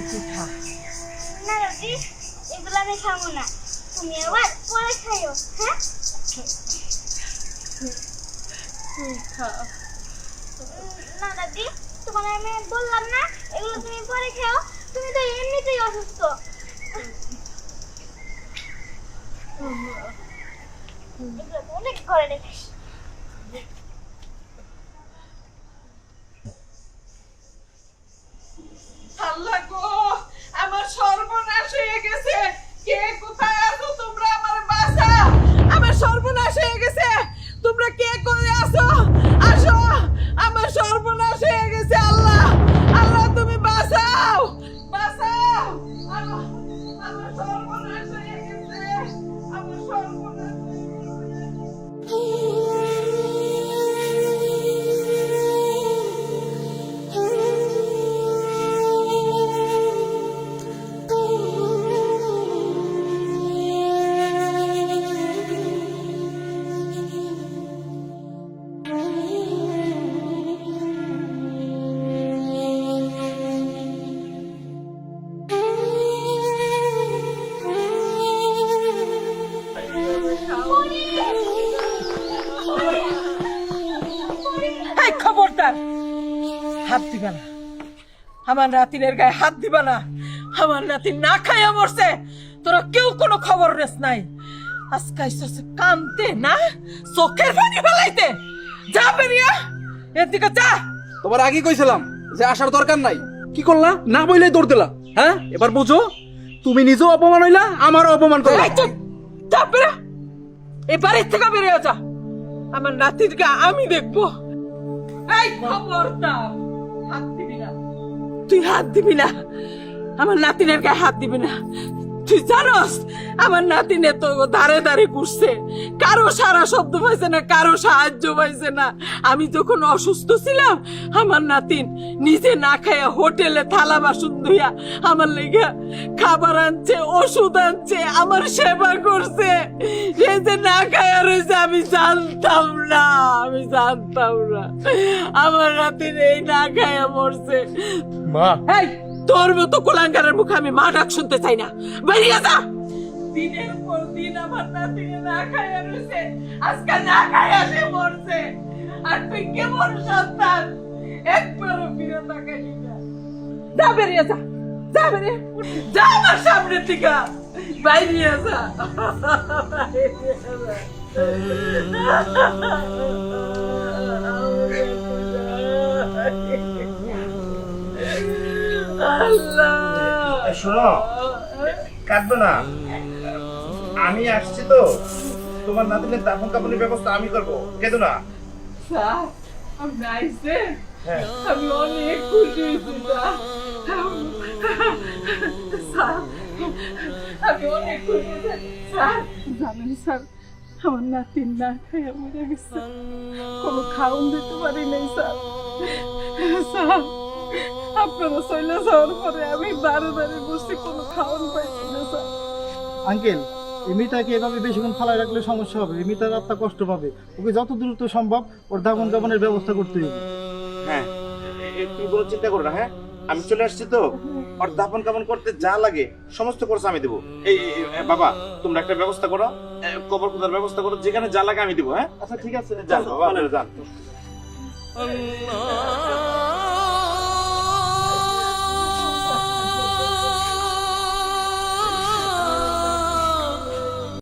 তুই না দাদি এগুলো আমি খাব না। তুমি আবার পরে খাইও হ্যাঁ? না দাদি তোমার আমি বললাম না, এগুলো তুমি পরে খাও। তুমি তো এমনিতেই অসুস্থ। এগুলো অনেক ঘরে রেখেছি এই খবরদার। হাত দিবা না। আমার নাতিনের গায়ে হাত দিবা না। আমার নাতি না খাইয়া মরছে। তোরা কেউ কোনো খবর রেস নাই। আজকে আইসছে কানতে না চোখের পানি ফেলাইতে। যা বেরিয়া এদিকে যা। তোমার আগে কইছিলাম যে আসার দরকার নাই। কি করলা? না বইলেই দৌড় দিলা। হ্যাঁ? এবার বুঝো তুমি নিজেও অপমান হইলা আমারও অপমান করলা। এই তুই যা বেরা এবারে থেকে বেরিয়ে যা। আমার নাতির গা আমি দেখব। এই হাত দিবি তুই হাত দিবি না। আমার নাতিনের গায়ে হাত দিবি না। তুই জানোস? আমার নাতিনে তো দাঁড়ে দাঁড়ে ঘুরছে। কারও সারা শব্দ পাইছে না কারও সাহায্য পাইছে না। আমি যখন অসুস্থ ছিলাম আমার নাতিন নিজে না খাইয়া হোটেলে থালা বাসন ধুইয়া আমার লেগে খাবার আনছে ওষুধ আনছে আমার সেবা করছে। সে যে না খাইয়া রয়েছে আমি জানতাম না আমি জানতাম না। আমার নাতিন এই না খাইয়া মরছে। মা তোর মতো কুলাঙ্গারের মুখে আমি মা ডাক শুনতে চাই না। বেরিয়ে যা! দিনের পর দিন আমার না খাইয়া রয়েছে আজকে না খাইয়া সে মরছে। আর তুই কেমন সন্তান? একবারও ফিরে তাকাইলি না। যা বেরিয়ে যা। যা বেরিয়ে। যা আমার সামনে থেকে বাইরিয়ে যা। শোনো কাটবে না। আমি আসছি তো। তোমার নাতিনের দাফন কাপড়ের ব্যবস্থা আমি করব। কেঁদো না। হ্যাঁ। আমি অনেক খুশি আমি অনেক খুশি স্যার। জানেন স্যার আমার না খাইয়া মরে গেছে। কোনো খাওন দিতে পারি নাই স্যার। স্যার আপনারা চলে যাওয়ার পরে আমি বারে বারে বসে কোনো খাওয়ান পাইছি না স্যার। আঙ্কেল এই এভাবে বেশিক্ষণ ফালায় রাখলে সমস্যা হবে। আত্মা কষ্ট পাবে। ওকে যত দ্রুত সম্ভব ওর দামন গামনের ব্যবস্থা করতে হবে। হ্যাঁ তুমি কোনো চিন্তা করো না হ্যাঁ? আমি চলে আসছি তো। আর দাফন কাপন করতে যা লাগে সমস্ত খরচ আমি দেবো। এই বাবা তোমরা একটা ব্যবস্থা করো। কবর খোদার ব্যবস্থা করো যেখানে যা লাগে আমি দেবো হ্যাঁ? আচ্ছা ঠিক আছে। যান বাবা। যান।